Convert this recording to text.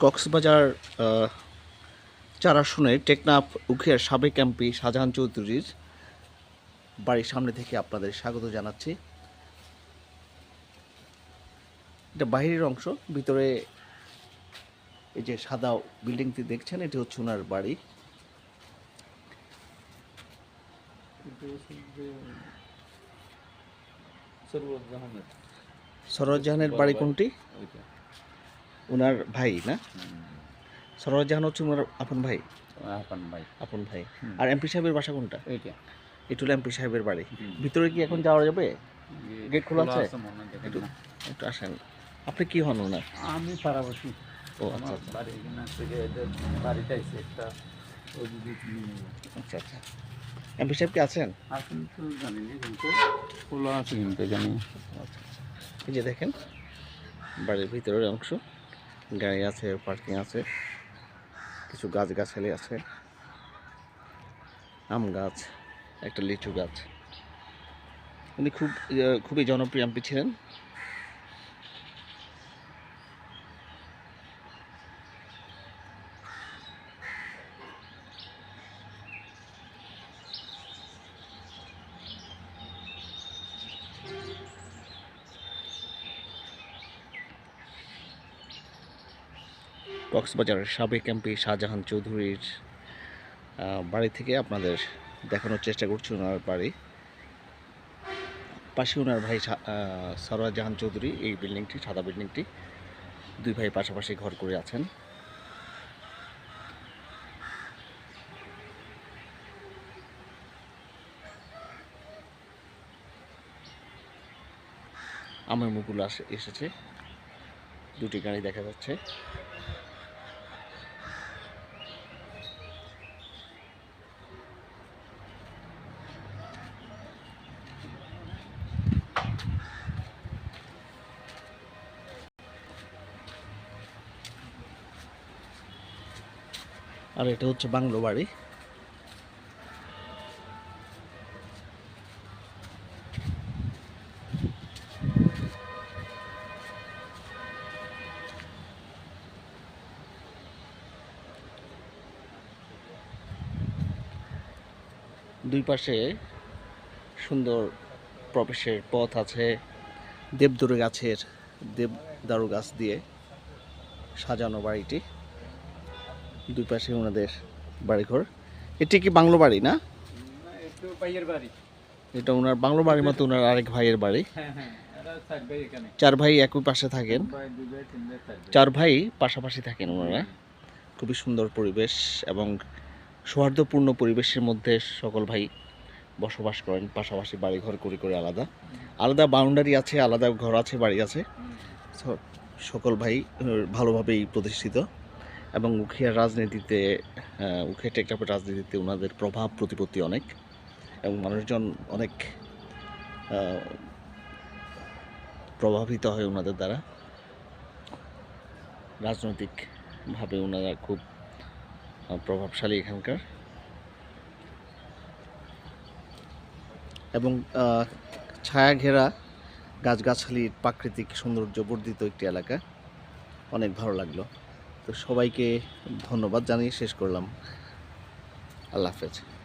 কক্সবাজার আহ, চার আসনে টেকনাফ উখিয়ার সাবেক এমপি শাহজাহান চৌধুরীর বাড়ির সামনে থেকে আপনাদের স্বাগত জানাচ্ছি। এটা বাহিরের অংশ ভিতরে এই যে সাদা বিল্ডিংটি দেখছেন এটি হচ্ছে ওনার বাড়ি। সরোজ জাহানের। বাড়ি কোনটি? ওনার ভাই না? সরোজ জাহান হচ্ছে ওনার আপন ভাই। আপন ভাই। আপন ভাই। আর এমপি সাহেবের বাসা কোনটা? এইটা। এটু এমপি সাহেবের বাড়ি। ভিতরে কি এখন যাওয়া যাবে? গেট খোলা আছে? একটু একটু আসেন। আপনি কি হন ওনার আমি পাড়াবসি। ও আচ্ছা আমার বাড়ি বাড়িতে আছে একটা। আচ্ছা আচ্ছা। এমপি সাহেব কি আছেন? আসেন তো জানি না কিন্তু খোলা আছে কিন্তু জানি। আচ্ছা আচ্ছা। এই যে দেখেন বাড়ির ভিতরের অংশ। গাড়ি আছে পার্কিং আছে, কিছু গাছ গাছালি আছে, আম গাছ, একটা লিচু গাছ। উনি খুব খুবই জনপ্রিয় এমপি ছিলেন। কক্সবাজারের সাবেক এমপি শাহজাহান চৌধুরীর বাড়ি থেকে আপনাদের দেখানোর চেষ্টা করছি ওনার বাড়ি। পাশে ওনার ভাই সা- জাহান চৌধুরী, এই বিল্ডিংটি, সাদা বিল্ডিংটি, দুই ভাই পাশাপাশি ঘর করে আছেন। আমার মুকুল আসে, এসেছে। দুটি গাড়ি দেখা যাচ্ছে। আর এটা হচ্ছে বাংলো বাড়ি। দুই পাশে সুন্দর প্রবেশের পথ আছে দেবদুরু গাছের দেবদারু গাছ দিয়ে সাজানো বাড়িটি। দুই পাশে ওনাদের বাড়িঘর। এটি কি বাংলো বাড়ি না? এটা ওনার বাংলো বাড়ির মতো ওনার আরেক ভাইয়ের বাড়ি। চার ভাই একই পাশে থাকেন। চার ভাই পাশাপাশি থাকেন ওনারা। খুবই সুন্দর পরিবেশ এবং সৌহার্দ্যপূর্ণ পরিবেশের মধ্যে সকল ভাই বসবাস করেন। পাশাপাশি বাড়ি ঘর করে করে আলাদা। আলাদা বাউন্ডারি আছে, আলাদা ঘর আছে, বাড়ি আছে। সকল ভাই ভালোভাবেই প্রতিষ্ঠিত। এবং উখিয়ার রাজনীতিতে উখিয়া টেকটাপের রাজনীতিতে ওনাদের প্রভাব, প্রতিপত্তি অনেক এবং মানুষজন অনেক প্রভাবিত হয় ওনাদের দ্বারা। রাজনৈতিকভাবে ওনারা খুব প্রভাবশালী এখানকার। এবং ছায়া ঘেরা গাছগাছালির প্রাকৃতিক সৌন্দর্য বর্ধিত একটি এলাকা। অনেক ভালো লাগল। তো সবাইকে ধন্যবাদ জানিয়ে শেষ করলাম। আল্লাহ হাফেজ।